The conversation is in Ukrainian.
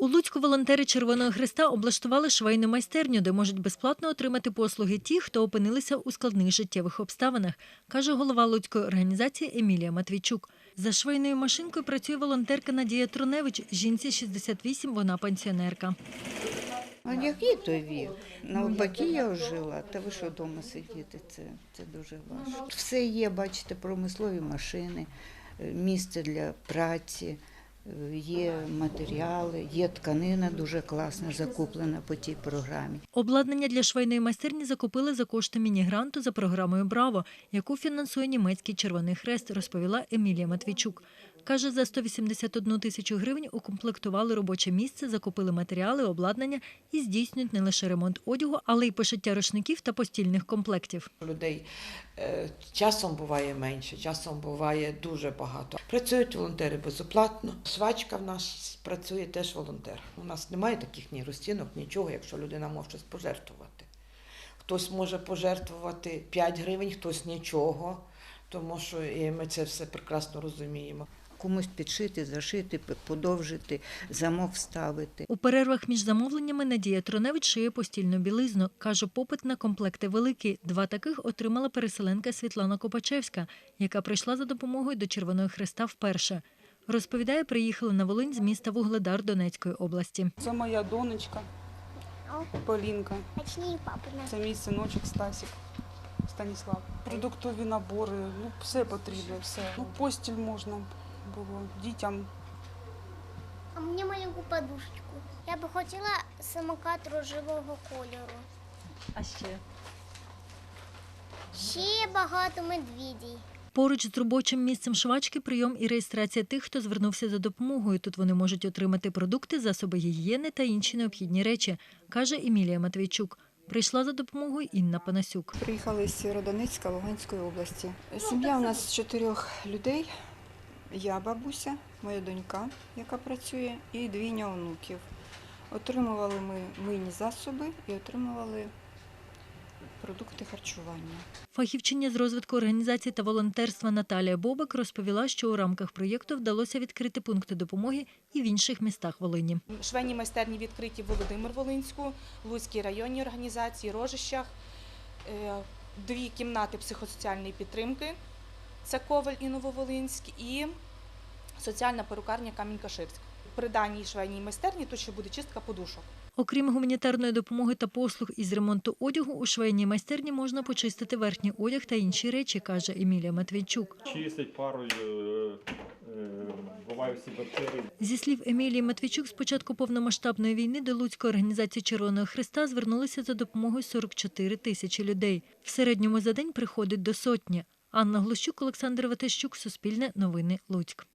У Луцьку волонтери Червоного Христа облаштували швейну майстерню, де можуть безплатно отримати послуги ті, хто опинилися у складних життєвих обставинах, каже голова Луцької організації Емілія Матвійчук. За швейною машинкою працює волонтерка Надія Троневич. Жінці 68, вона пенсіонерка. А який то вік? Навпаки, я жила. Та ви що вдома сидіти? Це, це дуже важко. Все є, бачите, промислові машини, е, місце для праці, є матеріали, є тканина дуже класна, закуплена по тій програмі. Обладнання для швейної майстерні закупили за кошти міні-гранту за програмою Браво, яку фінансує німецький Червоний Хрест, розповіла Емілія Матвійчук. Каже, за 181 тисячу гривень укомплектували робоче місце, закупили матеріали, обладнання і здійснюють не лише ремонт одягу, але й пошиття рушників та постільних комплектів. Людей е, часом буває менше, часом буває дуже багато. Працюють волонтери безоплатно. Швачка в нас працює теж волонтер. У нас немає таких ні розцінок, нічого, якщо людина може щось пожертвувати. Хтось може пожертвувати 5 гривень, хтось нічого, тому що ми це все прекрасно розуміємо. Комусь підшити, зашити, подовжити, замок вставити. У перервах між замовленнями Надія Троневич шиє постільну білизну. Каже, попит на комплекти великий. Два таких отримала переселенка Світлана Копачевська, яка прийшла за допомогою до Червоного Хреста вперше. Розповідає, приїхали на Волинь з міста Вугледар Донецької області. Це моя донечка Полінка. Це мій синочок Стасік. Станіслав. Продуктові набори, ну все потрібно, все. Ну, постіль можна було дітям. А мені маленьку подушечку. Я би хотіла самокат рожевого кольору. А ще Ще багато медведей. поруч з робочим місцем швачки прийом і реєстрація тих, хто звернувся за допомогою. Тут вони можуть отримати продукти, засоби гігієни та інші необхідні речі, каже Емілія Матвійчук. Прийшла за допомогою Інна Панасюк. Приїхали з Сєвєродонецька Луганської області. Сім'я у нас з чотирьох людей. Я бабуся, моя донька, яка працює, і двійня онуків. Отримували ми мийні засоби і отримували продукти харчування. Фахівчиня з розвитку організацій та волонтерства Наталія Бобак розповіла, що у рамках проєкту вдалося відкрити пункти допомоги і в інших містах Волині. Швейні майстерні відкриті в Володимир Волинську, Луцькій районній організації, Рожищах, е, дві кімнати психосоціальної підтримки, це Коваль і Нововолинськ, і соціальна перукарня Камінь-Каширськ. При даній швейній майстерні тут ще буде чистка подушок. Окрім гуманітарної допомоги та послуг із ремонту одягу, у швейній майстерні можна почистити верхній одяг та інші речі, каже Емілія Матвійчук. чистить парою, е, е, буває всі бактерії. Зі слів Емілії Матвійчук, з початку повномасштабної війни до Луцької організації Червоного Христа звернулися за допомогою 44 тисячі людей. В середньому за день приходить до сотні. Анна Глущук, Олександр Ватищук, Суспільне новини Луцьк.